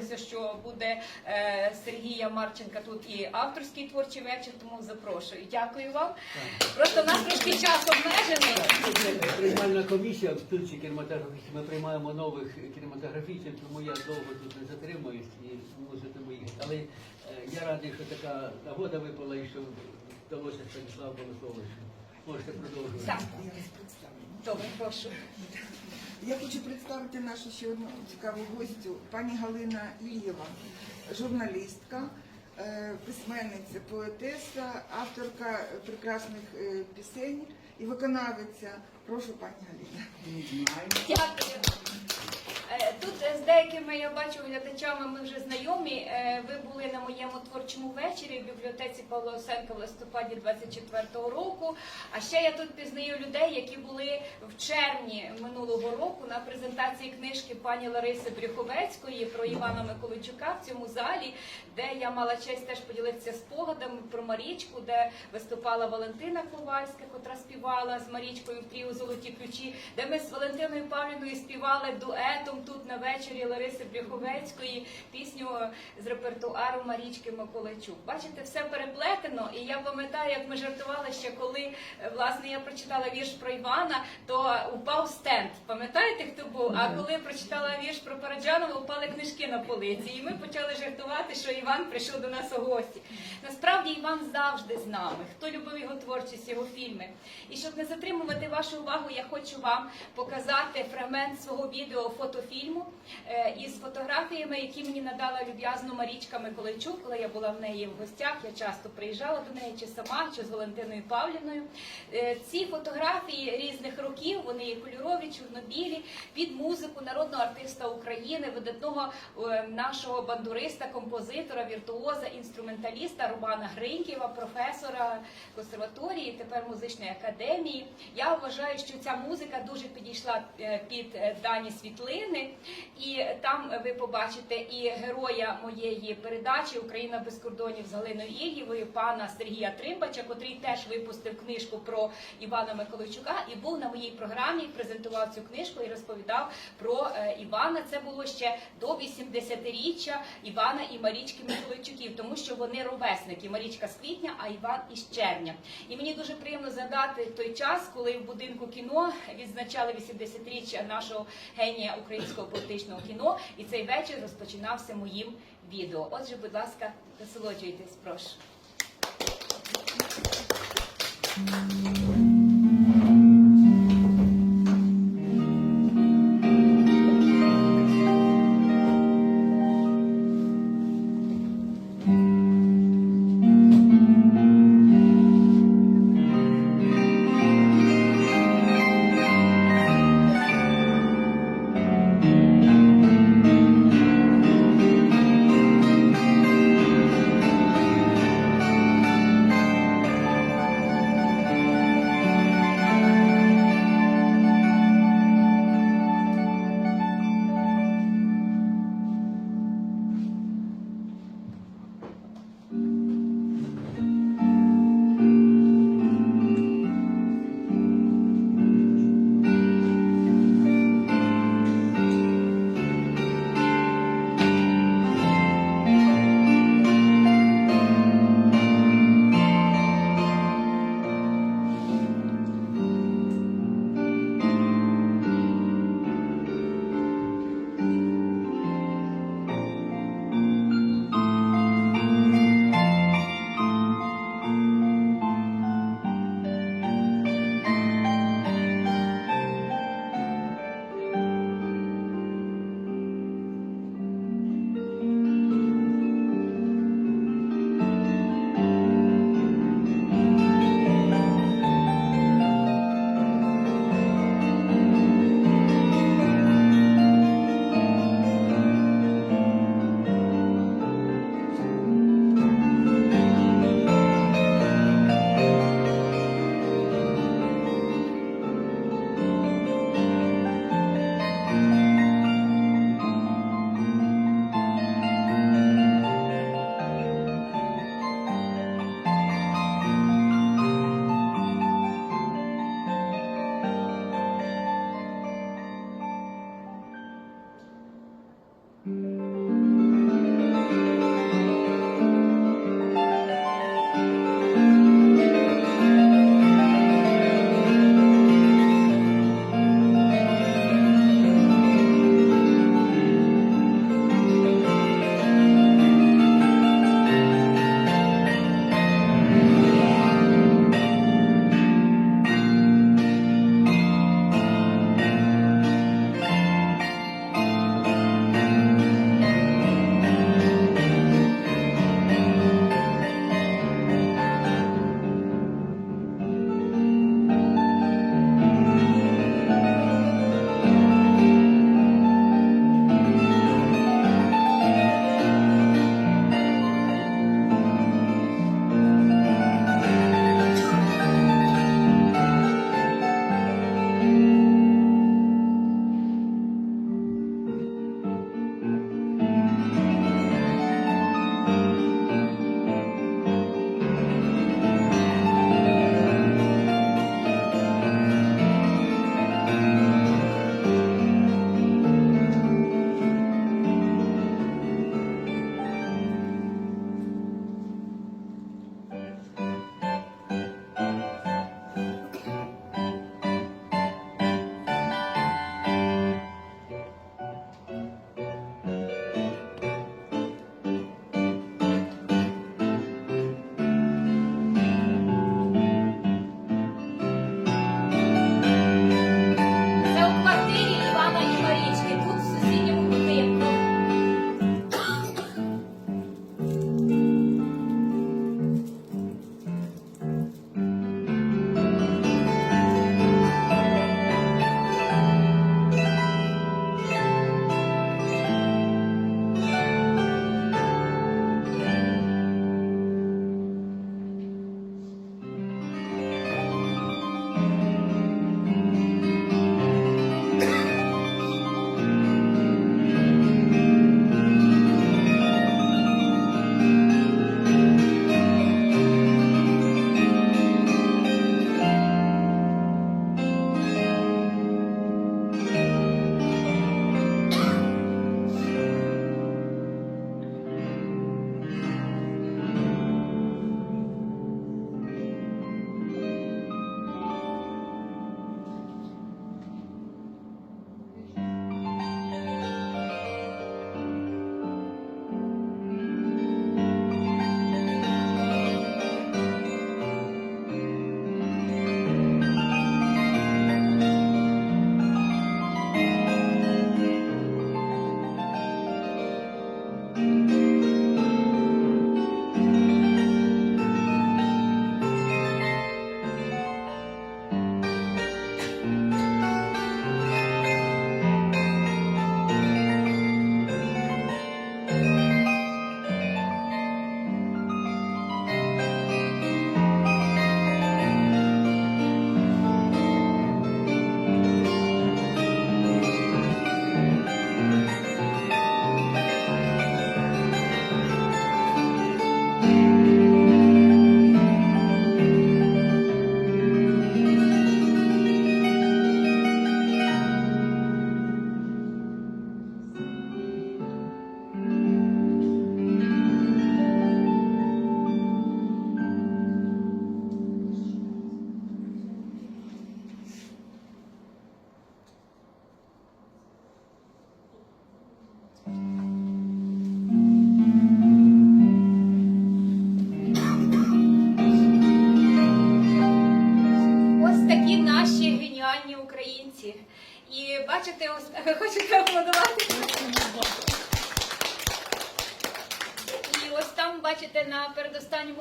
домовилися, що буде е, Сергія Марченка тут і авторський творчий вечір, тому запрошую. Дякую вам. Просто у нас трошки час обмежений. Приймальна комісія в спілці кінематографістів. Ми приймаємо нових кінематографістів, тому я довго тут не затримуюсь і мусите виїхати. Але е, я радий, що така нагода випала і що вдалося Станіслав Болесович. Можете продовжувати. Добре, прошу. Я хочу представити нашу ще одну цікаву гостю, пані Галина Ілєва, журналістка, е, письменниця, поетеса, авторка прекрасних е, пісень і виконавиця. Прошу, пані Галина. Дякую. Тут з деякими я бачу глядачами ми вже знайомі. Е, Ви були на моєму творчому вечорі в бібліотеці Павла Осенка в листопаді 24-го року. А ще я тут пізнаю людей, які були в червні минулого року на презентації книжки пані Лариси Брюховецької про Івана Миколайчука в цьому залі, де я мала честь теж поділитися спогадами про Марічку, де виступала Валентина Ковальська, котра співала з Марічкою в тріо Золоті ключі, де ми з Валентиною Павлівною співали дуетом тут на вечорі Лариси Брюховецької пісню з репертуару Марічки Миколайчук. Бачите, все переплетено, і я пам'ятаю, як ми жартували ще, коли е, власне я прочитала вірш про Івана, то упав стенд. Пам'ятаєте, хто був? А коли прочитала вірш про Параджанова, упали книжки на полиці. І ми почали жартувати, що Іван прийшов до нас у гості. Насправді Іван завжди з нами. Хто любив його творчість, його фільми. І щоб не затримувати вашу увагу, я хочу вам показати фрагмент свого відео фотофільму е, із фотографіями, які мені надала люб'язно Марічка Миколайчук, коли я була в неї в гостях. Я часто приїжджала до неї чи сама, чи з Валентиною Павлівною. Е, Ці фотографії різних років, вони є кольорові, чорнобілі, під музику народного артиста України, видатного е, нашого бандуриста, композитора, віртуоза, інструменталіста Романа Гринькєва, професора консерваторії, тепер музичної академії. Я вважаю, що ця музика дуже підійшла під дані світлини, і там ви побачите і героя моєї передачі Україна без кордонів з Галиною Ільєвою, пана Сергія Тримбача, котрий теж випустив книжку про Івана Миколайчука і був на моїй програмі, презентував цю книжку і розповідав про е, Івана. Це було ще до 80-річчя Івана і Марічки Миколайчуків, тому що вони ровесники. Марічка з квітня, а Іван із червня. І мені дуже приємно згадати той час, коли в будинку кіно відзначали 80-річчя нашого генія українського політичного кіно, і цей вечір розпочинався моїм відео. Отже, будь ласка, насолоджуйтесь, прошу.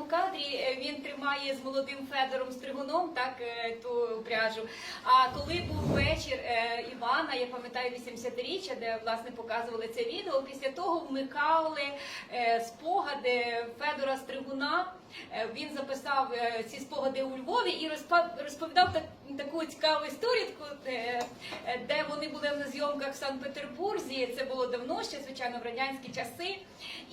Кадрі е, він тримає з молодим Федором Стригуном так е, ту пряжу. А коли був вечір е, Івана, я пам'ятаю 80-річчя, де власне показували це відео, після того вмикали спогади Федора Стригуна. Він записав ці спогади у Львові і розповідав таку цікаву історію, де вони були на зйомках в Санкт-Петербурзі. Це було давно ще, звичайно, в радянські часи.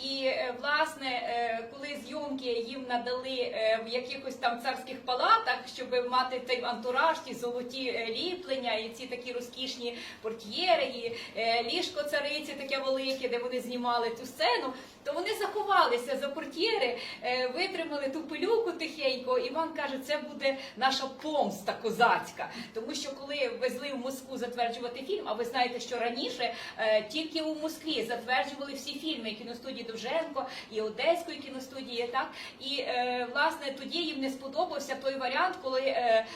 І е, власне, е, коли зйомки їм надали е, в якихось там царських палатах, щоб мати той антураж, ті золоті ліплення, і ці такі розкішні портьєри, і ліжко цариці таке велике, де вони знімали цю сцену, то вони заховалися за портьєри, витримали ту пилюку тихенько. Іван каже, це буде наша помста козацька. Тому що коли везли в Москву затверджувати фільм, а ви знаєте, що раніше е, тільки у Москві затверджували всі фільми кіностудії Довженко і Одеської кіностудії, так і е, власне тоді їм не сподобався той варіант, коли е,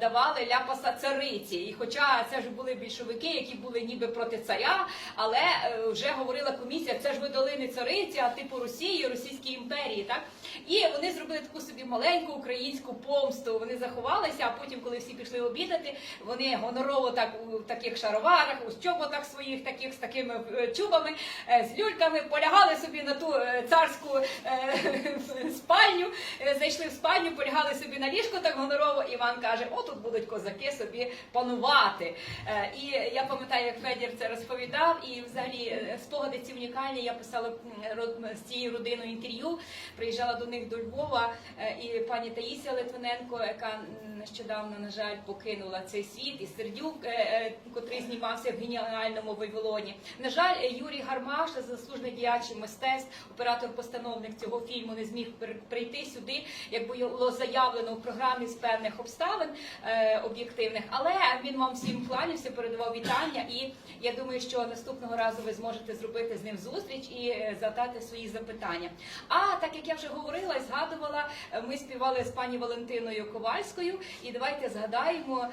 давали ляпаса цариці. І хоча це ж були більшовики, які були ніби проти царя, але вже говорила комісія, це ж ви дали не цариці, а типу Росії, Російській імперії, так і вони зробили таку собі маленьку українську помсту. Вони заховалися, а потім, коли всі пішли обідати, вони гонорово так у таких шароварах, у чоботах своїх, таких з такими е, чубами, е, з люльками, полягали собі на ту е, царську спальню, зайшли в спальню, полягали собі на ліжко так гонорово. Іван каже: о, тут будуть козаки собі панувати. І я пам'ятаю, як Федір це розповідав, і взагалі спогади ці унікальні. Я писала з цією родиною інтерв'ю, приїжджала до них до Львова, і пані Таїсія Литвиненко, яка нещодавно, на жаль, покинула цей світ, і Сердюк, е, котрий знімався в геніальному Вавилоні. На жаль, Юрій Гармаш, заслужений діяч мистецтв, оператор-постановник цього фільму, не зміг прийти сюди, як було заявлено у програмі з певних обставин е, об'єктивних. Але він вам всім кланявся, передавав вітання, і я думаю, що наступного разу ви зможете зробити з ним зустріч і е, задати свої запитання. А так як я вже говорила і згадувала, е, ми співали з пані Валентиною Ковальською, і давайте згадаємо,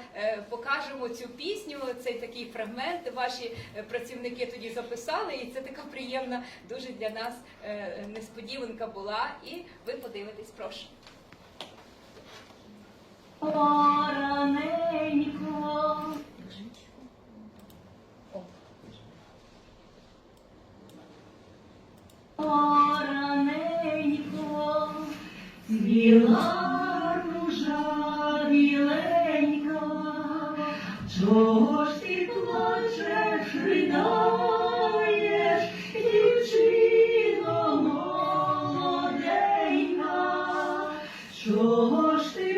покажемо цю пісню, цей такий фрагмент. Ваші е, працівники тоді записали, і це така приємна дуже для нас е, несподіванка була. І ви подивитесь, прошу. Пораненько. Пораненько. Цвіла ружа біленька. Чого Чого ж ти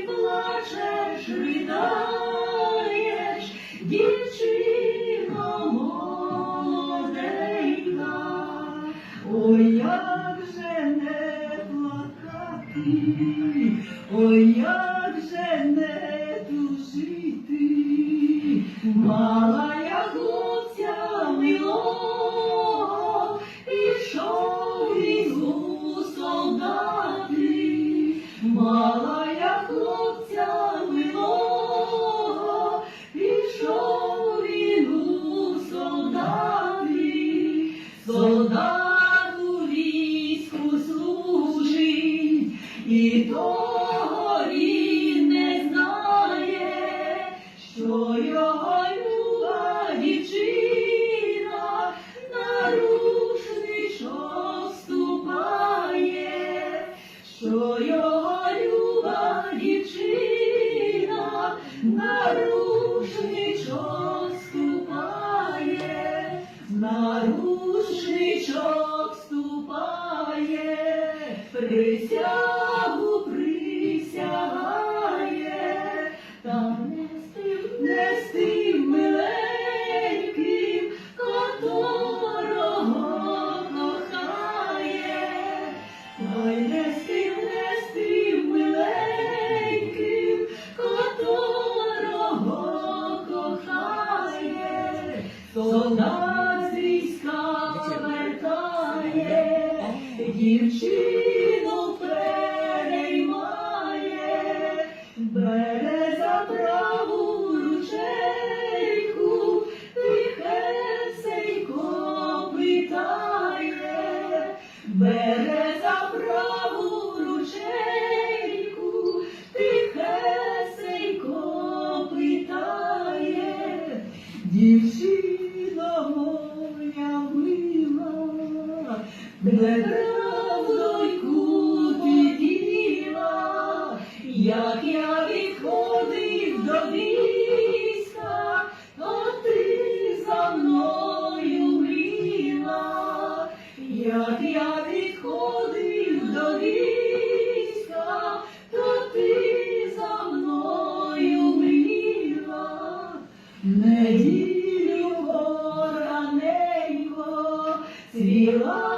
цвіла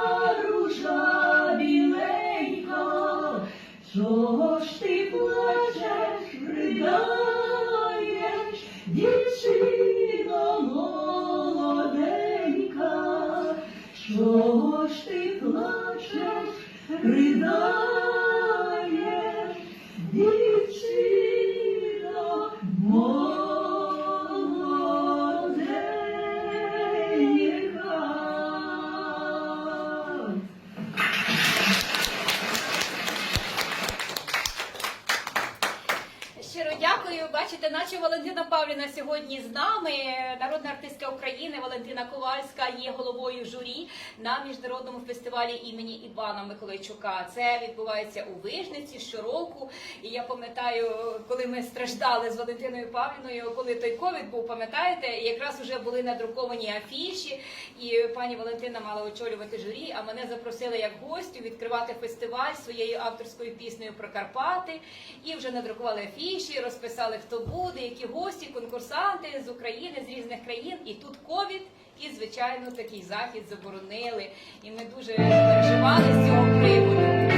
на міжнародному фестивалі імені Івана Миколайчука. Це відбувається у Вижниці щороку. І я пам'ятаю, коли ми страждали з Валентиною Павлівною, коли той ковід був, пам'ятаєте, якраз вже були надруковані афіші, і пані Валентина мала очолювати журі. А мене запросили як гостю відкривати фестиваль своєю авторською піснею про Карпати. І вже надрукували афіші, розписали, хто буде, які гості, конкурсанти з України, з різних країн. І тут ковід, і звичайно такий захід заборонили. І ми дуже переживали з цього приводу.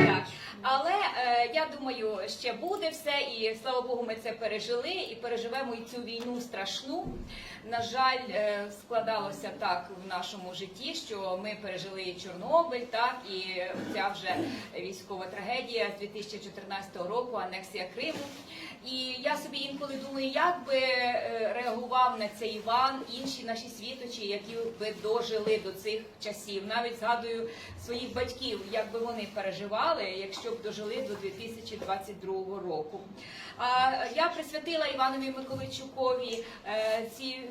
Але е, я думаю, ще буде все, і слава Богу, ми це пережили і переживемо і цю війну страшну. На жаль, е, складалося так в нашому житті, що ми пережили і Чорнобиль, так і ця вже військова трагедія з 2014 року, анексія Криму. І я собі інколи думаю, як би е, реагував на це Іван, інші наші світочі, які би дожили до цих часів. Навіть згадую своїх батьків, як би вони переживали, якщо б дожили до 2022 року. Я присвятила Іванові Миколайчукові е, ці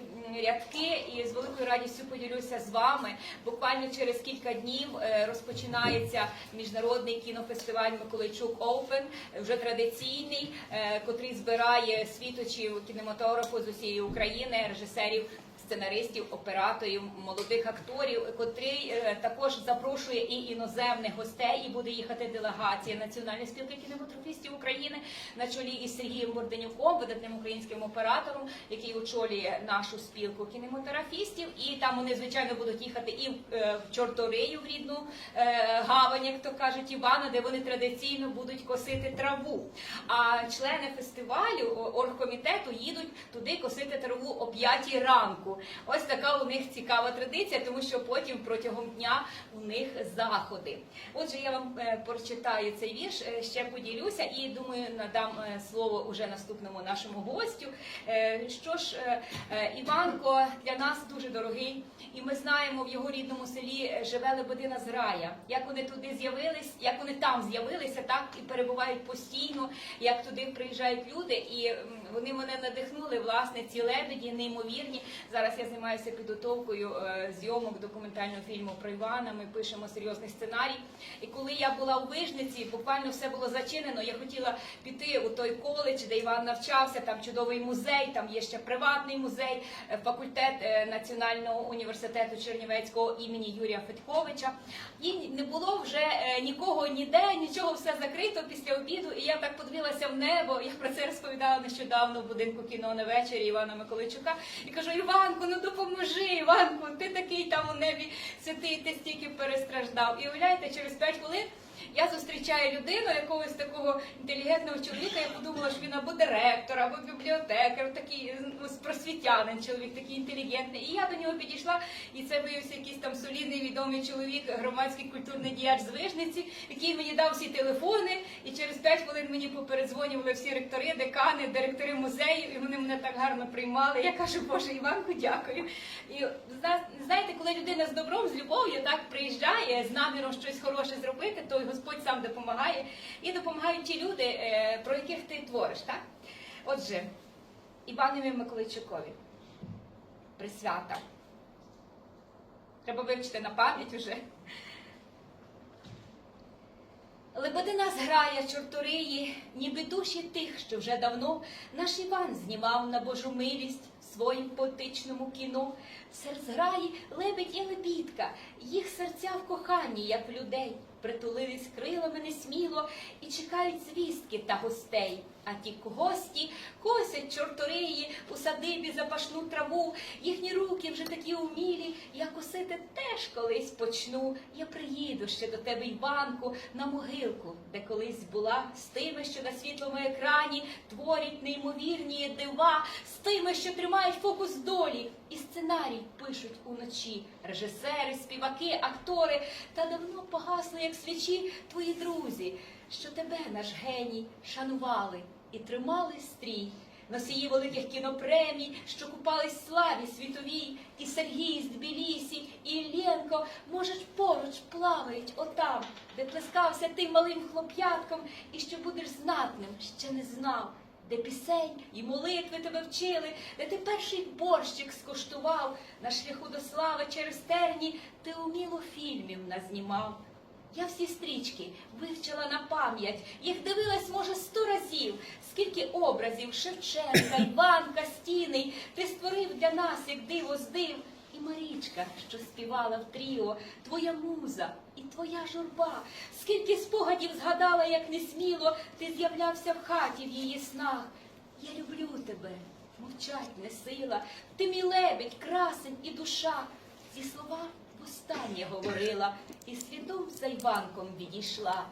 рядки і з великою радістю поділюся з вами. Буквально через кілька днів е, розпочинається міжнародний кінофестиваль Миколайчук Оупен, вже традиційний, е, котрий збирає світочів кінематографу з усієї України, режисерів. Сценаристів, операторів, молодих акторів, котрий е, також запрошує і іноземних гостей, і буде їхати делегація Національної спілки кінематографістів України на чолі із Сергієм Борденюком, видатним українським оператором, який очолює нашу спілку кінематографістів. І там вони звичайно будуть їхати і в, е, Чорторию в рідну е, гавань, як то кажуть, Івана, де вони традиційно будуть косити траву. А члени фестивалю оргкомітету їдуть туди косити траву о 5 ранку. Ось така у них цікава традиція, тому що потім протягом дня у них заходи. Отже, я вам е, прочитаю цей вірш, е, ще поділюся і думаю, надам е, слово уже наступному нашому гостю. Що ж, Іванко для нас дуже дорогий, і ми знаємо, в його рідному селі живе Лебедина з рая. Як вони туди з'явились, як вони там з'явилися, так і перебувають постійно, як туди приїжджають люди, і вони мене надихнули, власне, ці лебеді неймовірні. Зараз я займаюся підготовкою е, зйомок документального фільму про Івана. Ми пишемо серйозний сценарій. І коли я була у Вижниці, буквально все було зачинено. Я хотіла піти у той коледж, де Іван навчався. Там чудовий музей, там є ще приватний музей, е, факультет е, Національного університету Чернівецького імені Юрія Федьковича. І не було вже нікого ніде, нічого все закрито після обіду. І я так подивилася в небо. Я про це розповідала нещодавно в будинку кіно на вечері Івана Миколайчука. І кажу: Іванку, ну допоможи, Іванку, ти такий там у небі святий, ти стільки перестраждав. І уявляєте, через 5 хвилин Я зустрічаю людину, якогось такого інтелігентного чоловіка, я подумала, що він або директор, або бібліотекар, такий ну, просвітянин чоловік, такий інтелігентний. І я до нього підійшла, і це виявився якийсь там солідний відомий чоловік, громадський культурний діяч з Вижниці, який мені дав всі телефони, і через 5 хвилин мені попередзвонювали всі ректори, декани, директори музеїв, і вони мене так гарно приймали. Я кажу, Боже, Іванку, дякую. І знаєте, коли людина з добром, з любов'ю так приїжджає з наміром щось хороше зробити, то Господь сам допомагає. І допомагають ті люди, е, про яких ти твориш, так? Отже, Іванові Миколайчукові. Присвята. Треба вивчити на пам'ять уже. Лебедина зграє чорториї, ніби душі тих, що вже давно наш Іван знімав на Божу милість в своїм поетичному кіно. Серед зграї лебедь і лебідка, їх серця в коханні, як в людей, притулились крилами несміло і чекають звістки та гостей. А ті гості косять чорториї у садибі запашну траву. Їхні руки вже такі умілі, я косити теж колись почну. Я приїду ще до тебе, Іванку, на могилку, де колись була, з тими, що на світлому екрані творять неймовірні дива, з тими, що тримають фокус долі, і сценарій пишуть уночі. Режисери, співаки, актори, та давно погасли, як свічі, твої друзі, що тебе, наш геній, шанували і тримали стрій. Носії великих кінопремій, що купались славі світовій, і Сергій з Тбілісі, і Іллєнко, може, поруч плавають отам, де плескався ти малим хлоп'ятком, і що будеш знатним, ще не знав, де пісень і молитви тебе вчили, де ти перший борщик скуштував, на шляху до слави через терні ти уміло фільмів назнімав. Я всі стрічки вивчила на пам'ять, їх дивилась, може, сто разів. Скільки образів Шевченка, Іванка, Стіний ти створив для нас, як диво з див. І Марічка, що співала в тріо, твоя муза і твоя журба. Скільки спогадів згадала, як несміло, ти з'являвся в хаті в її снах. Я люблю тебе, мовчать не сила, ти мій лебідь, красень і душа. Ці слова востаннє говорила, і свідом за Іванком відійшла.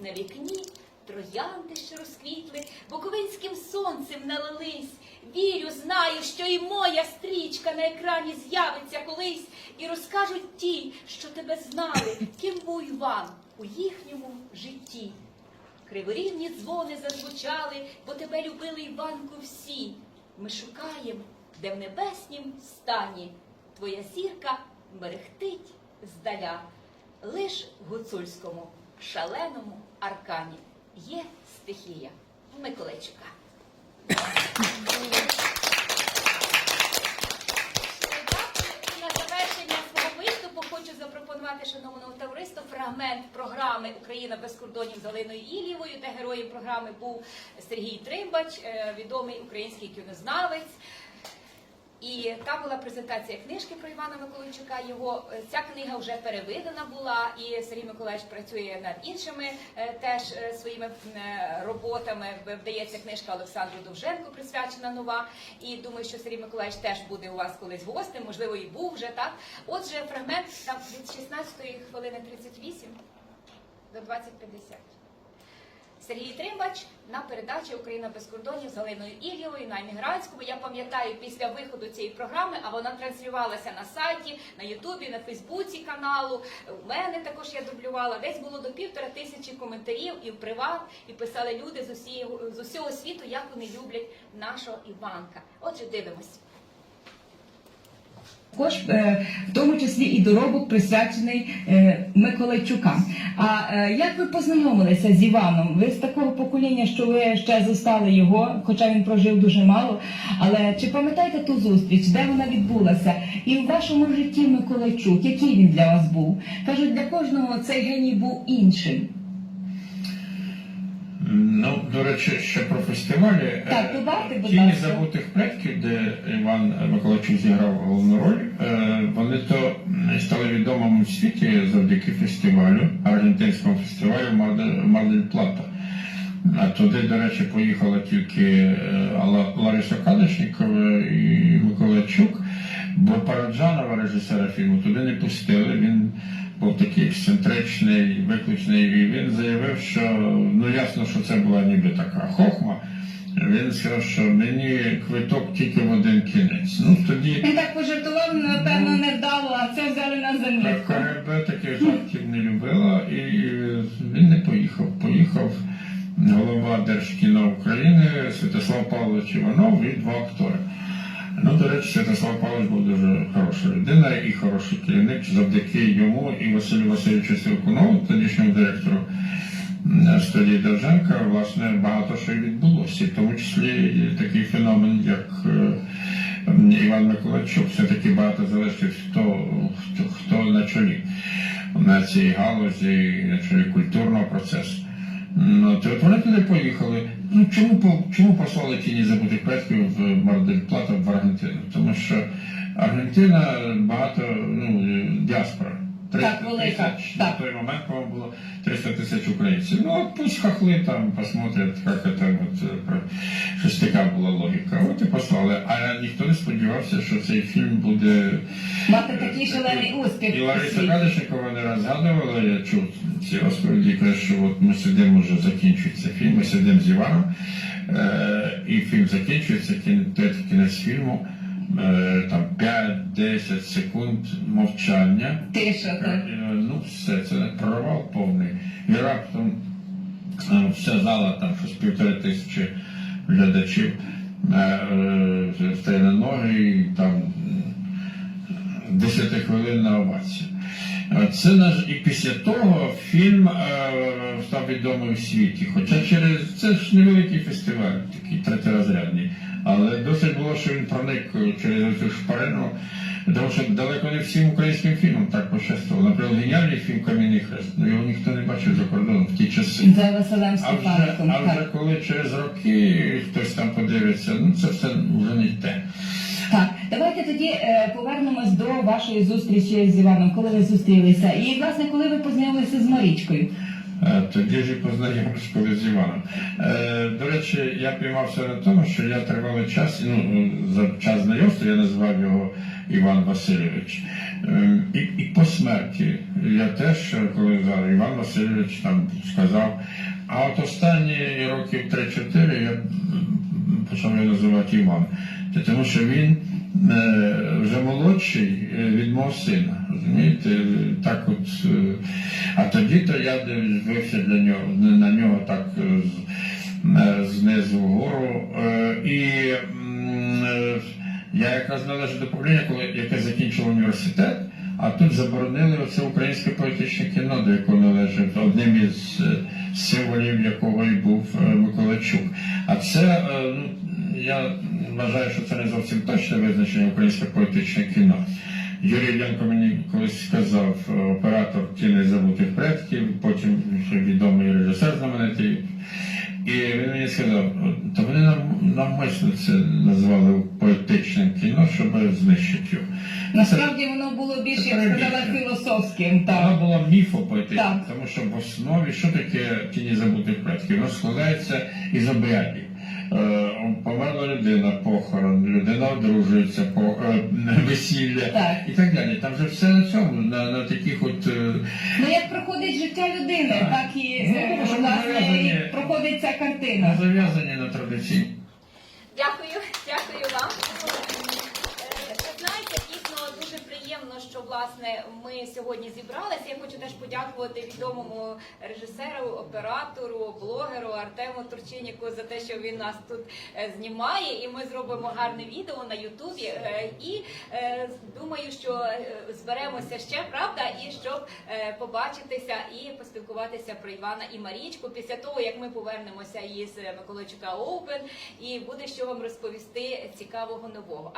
На вікні троянди ще розквітли, боковинським сонцем налились. Вірю, знаю, що і моя стрічка на екрані з'явиться колись, і розкажуть ті, що тебе знали, ким був Іван у їхньому житті. Криворівні дзвони зазвучали, бо тебе любили Іванку всі. Ми шукаємо, де в небеснім стані твоя зірка мерехтить здаля. Лиш гуцульському шаленому аркані є стихія Миколайчука. На завершення свого виступу хочу запропонувати шановному товариству фрагмент програми Україна без кордонів з Галиною Ілієвою, де героєм програми був Сергій Тримбач, е, відомий український кінознавець. І там була презентація книжки про Івана Миколайчука. Його е, ця книга вже перевидана була, і Сергій Миколаївич працює над іншими е, теж е, своїми роботами. Вдається книжка Олександру Довженку, присвячена нова. І думаю, що Сергій Миколаївич теж буде у вас колись гостем, можливо, і був вже так. Отже, фрагмент там від 16 хвилини 38 до 20.50. Сергій Тримбач на передачі Україна без кордонів з Галиною Іллєвою на емігрантському. Я пам'ятаю після виходу цієї програми, а вона транслювалася на сайті, на Ютубі, на Фейсбуці каналу. У мене також я дублювала. Десь було до півтора тисячі коментарів і в приват, і писали люди з усієї з усього світу, як вони люблять нашого Іванка. Отже, дивимось. Також е, в тому числі і доробок присвячений е, Миколайчукам. А е, як ви познайомилися з Іваном? Ви з такого покоління, що ви ще застали його, хоча він прожив дуже мало. Але чи пам'ятаєте ту зустріч, де вона відбулася? І в вашому житті Миколайчук, який він для вас був? Кажуть, для кожного цей геній був іншим. Ну, до речі, ще про фестивалі. Так, Е, додайте, будь Тіні забутих предків, де Іван Миколайчук зіграв головну роль. е, Вони то стали відомими в світі завдяки фестивалю, аргентинському фестивалю Mar del А туди, до речі, поїхала тільки е, Лариса Кадишникова і Миколайчук, бо Параджанова, режисера фільму, туди не пустили. Він був такий ексцентричний, виключний, і він заявив, що ну ясно, що це була ніби така хохма. Він сказав, що мені квиток тільки в один кінець. Ну тоді Він так пожартував, напевно, не вдало, а це взяли на замітку. КГБ таких жартів не любила, і він не поїхав. Поїхав голова Держкіно України Святослав Павлович Іванов і два актори. Ну, до речі, Святослав Павлович був дуже хороша людина і хороший керівник завдяки йому і Василю Васильовичу Силкунову, тодішньому директору студії Довженка, власне, багато що відбулося, в тому числі такий феномен, як е, Іван Миколайчук. Все-таки багато залежить, хто, хто, хто на чолі на цій галузі, на чолі культурного процесу. Ну, то от вони туди поїхали. Ну чому чому послали тіні забутих предків в Мардель Плата в Аргентину? Тому що Аргентина багато ну діаспора. 300 Так, велика, тисяч так. на той момент, по-моєму, було 300 тисяч українців. Ну от пусть хахли там посмотрять, як це от, е, щось така була логіка. От і послали. А ніхто не сподівався, що цей фільм буде Мати такий шалений успіх. і Лариса. Кадишникова не раз згадувала, я чув ці розповіді, каже, що от ми сидимо, вже закінчується фільм, ми сидимо з Іваном, е, і фільм закінчується, кін- кінець фільму, е, там 5-10 секунд мовчання. Тиша, так. Е, Ну, все, це провал повний. І раптом е, вся зала, там щось півтори тисячі глядачів е, е, стає на ноги і там десятихвилинна овація. Е, Це наш і після того фільм е, став відомий у світі. Хоча через це ж невеликий фестиваль, такий третєрозрядний. Але досить було, що він проник через цю шпарину, тому що далеко не всім українським фільмам так пощастило. Наприклад, геніальний фільм Кам'яний хрест. Ну його ніхто не бачив за кордоном в ті часи. За Василем А вже, а вже коли через роки хтось там подивиться, ну це все вже не те. так, давайте тоді е, повернемось до вашої зустрічі з Іваном, коли ви зустрілися. І, власне, коли ви познайомилися з Марічкою. Е, Тоді ж і познайомився коли з Іваном. Е, До речі, я піймався на тому, що я тривалий час, ну за час знайомства я називав його Іван Васильович. Е, І, і по смерті я теж, коли казав, Іван Васильович там сказав. А от останні років 3-4 я почав його називати Іван. Тому що він вже молодший е, від мого сина. Розумієте, так от. е, А тоді то я дивився для нього на нього так е, е, знизу вгору. Е, І е, я якраз належу до покоління, коли яке закінчило університет. А тут заборонили оце українське політичне кіно, до якого належить одним із е, символів якого і був е, Миколайчук. А це е, ну я вважаю, що це не зовсім точне визначення українське політичне кіно. Юрій Янко мені колись сказав, е, оператор тіни забутих предків, потім ще відомий режисер знаменитий. І він мені сказав, то вони нам навмисно це назвали поетичним кіно, щоб знищити його. Насправді воно було більш, я б сказала, філософським. Так. була міфопоетична, Так. тому що в основі що таке тіні забутих предків? Воно складається із обрядів. Е, померла людина, похорон, людина одружується, по, е, весілля Так. і так далі. Там же все на цьому, на, на таких от. е, Ну як проходить життя людини, Так. так і Ну, е, тому що власне зав'язані- і проходить ця картина. зав'язані на традиції. Дякую, дякую вам. Е, Ви знаєте, дійсно дуже приємно, що власне ми сьогодні зібралися. Я хочу теж подякувати відомому режисеру, оператору, блогеру Артему Турчиніку за те, що він нас тут е, знімає, і ми зробимо гарне відео на Ютубі. Е, І е, думаю, що зберемося ще правда, і щоб побачитися і поспілкуватися про Івана і Марічку після того, як ми повернемося із Миколайчука Оупен, і буде що вам розповісти цікавого нового.